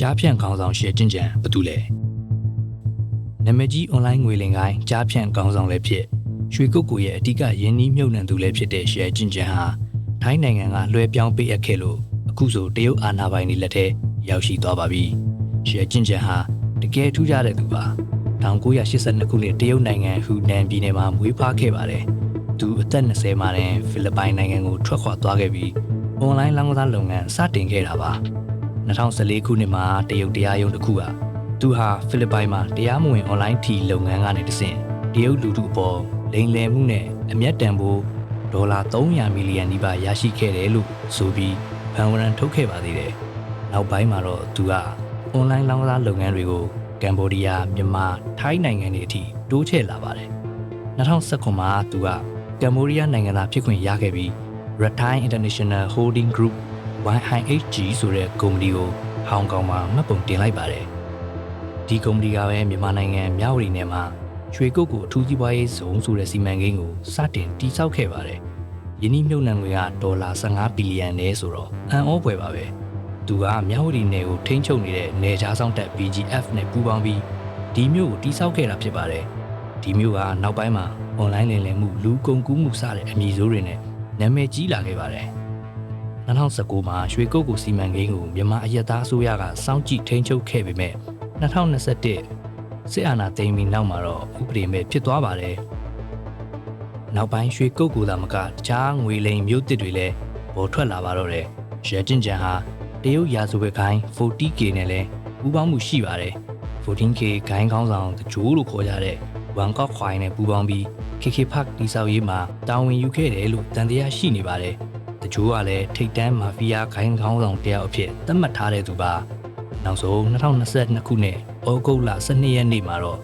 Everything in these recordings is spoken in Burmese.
ကြားဖြန့်ခေါင်းဆောင်ရှယ်ကျင့်ကြံဘာတူလဲနာမည်ကြီး online ငွေလင်ကိုင်းကြားဖြန့်ခေါင်းဆောင်လည်းဖြစ်ရွှေကုတ်ကိုရဲ့အဓိကယင်းနှီးမြုပ်နှံသူလည်းဖြစ်တဲ့ရှယ်ကျင့်ကြံဟာထိုင်းနိုင်ငံကလွှဲပြောင်းပေးအပ်ခဲ့လို့အခုဆိုတရုတ်အာဏာပိုင်တွေလက်ထဲရောက်ရှိသွားပါပြီရှယ်ကျင့်ကြံဟာတကယ်ထူးခြားတဲ့သူပါ1982ခုနှစ်တရုတ်နိုင်ငံဟူနန်ပြည်နယ်မှာမွေးဖွားခဲ့ပါတယ်သူအသက်20မှာတင်ဖိလစ်ပိုင်နိုင်ငံကိုထွက်ခွာသွားခဲ့ပြီး online လောင်းကစားလုပ်ငန်းစတင်ခဲ့တာပါ 2014ခုနှစ်မှာတရုတ်တရားရုံးတစ်ခုကသူဟာဖိလစ်ပိုင်မှာတရားမဝင် online ထီလုပ်ငန်းကနေတဆင့်တရုတ်လူထုအပေါ်လိမ်လည်မှုနဲ့အမျက်တန်ဖို့ဒေါ်လာ300မီလီယံနီးပါးရရှိခဲ့တယ်လို့ဆိုပြီးဗန်ဝရန်ထုတ်ခဲ့ပါသေးတယ်နောက်ပိုင်းမှာတော့သူက online လောင်းကစားလုပ်ငန်းတွေကိုကမ်ဘောဒီးယားမြန်မာထိုင်းနိုင်ငံတွေအထိတိုးချဲ့လာပါတယ်2019မှာသူကကမ်ဘောဒီးယားနိုင်ငံသားဖြစ်ခွင့်ရခဲ့ပြီး Ratine International Holding Group YIHG ဆိုတဲ့ကုမ္ပဏီကိုဟောင်ကောင်မှာမှတ်ပုံတင်လိုက်ပါတယ်ဒီကုမ္ပဏီကပဲမြန်မာနိုင်ငံမြဝတီနယ်မှာရွှေကုတ်ကိုအထူးစီးပွားရေးဇုံဆိုတဲ့စီမံကိန်းကိုစတင်တည်ဆောက်ခဲ့ပါတယ်ယင်းနှိမ့်မြုပ်နှံငွေကဒေါ်လာ15ဘီလီယံနဲ့ဆိုတော့အံ့ဩဖွယ်ပါပဲသူကမြဝတီနယ်ကိုထိန်းချုပ်နေတဲ့နယ်ခြားစောင့်တပ် BGF နဲ့ပူးပေါင်းပြီးဒီမြို့ကိုတည်ဆောက်ခဲ့တာဖြစ်ပါတယ်ဒီမြို့ကနောက်ပိုင်းမှာ online လည်လည်မှုလူကုန်ကူးမှုစတဲ့အမည်ဆိုးတွေနဲ့နာမည်ကြီးလာခဲ့ပါတယ် 2019မှာရွှေကုတ်ကိုစီမံကိန်းကိုမြန်မာအရက်သားအစိုးရကစောင့်ကြည့်ထိန်းချုပ်ခဲ့ပေမဲ့2021စစ်အာဏာသိမ်းပြီးနောက်မှာတော့ဥပဒေမဲ့ဖြစ်သွားပါတယ်နောက်ပိုင်းရွှေကုတ်ကိုသာမကတခြားငွေလိမ်မြို့တစ်တွေလည်းပေါ်ထွက်လာပါတော့တယ်ရဲကျင်ကြံဟာတရုတ်ရာဇဝတ်ခိုင်း 40K နဲ့လည်းပူးပေါင်းမှုရှိပါတယ် 14K ဂိုင်းကောင်းဆောင်တကြိုးလို့ခေါ်ကြတဲ့ဝန်ကော့ခွိုင်းနဲ့ပူးပေါင်းပြီး KK Park တိဆောက်ရေးမှာတာဝန်ယူခဲ့တယ်လို့တန်တရားရှိနေပါတယ်။ တချို့ကလည်းထိတ်တန်းမာဖီးယားခိုင်းကောင်းဆောင်တယောက်အဖြစ်သတ်မှတ်ထားတဲ့သူပါ။နောက်ဆုံး2022ခုနှစ်ဩဂုတ်လ12ရက်နေ့မှာတော့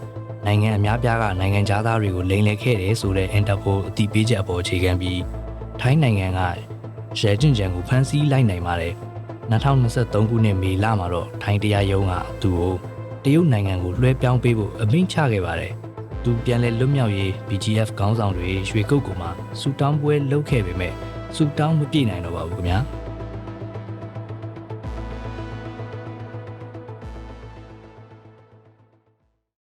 နိုင်ငံအများပြားကနိုင်ငံသားတွေကိုလိမ်လည်ခဲ့တယ်ဆိုတဲ့ Interpol အတည်ပြုချက်အပေါ်အခြေခံပြီးထိုင်းနိုင်ငံကရဲကျင်ကြံကိုဖမ်းဆီးလိုက်နိုင်ပါတယ်။2023ခုနှစ်မေလမှာတော့ထိုင်းတရားရုံးကသူ့ကိုတရုတ်နိုင်ငံကိုလွှဲပြောင်းပေးဖို့အမိန့်ချခဲ့ပါတယ်။သူပြန်လည်လွတ်မြောက်ရေး BGF ခေါင်းဆောင်တွေရွှေကုတ်ကူမှာစူတောင်းပွဲလုပ်ခဲ့ပေမဲ့ စူတောင်းမပြည့်နိုင်တော့ပါဘူးခင်ဗျာ။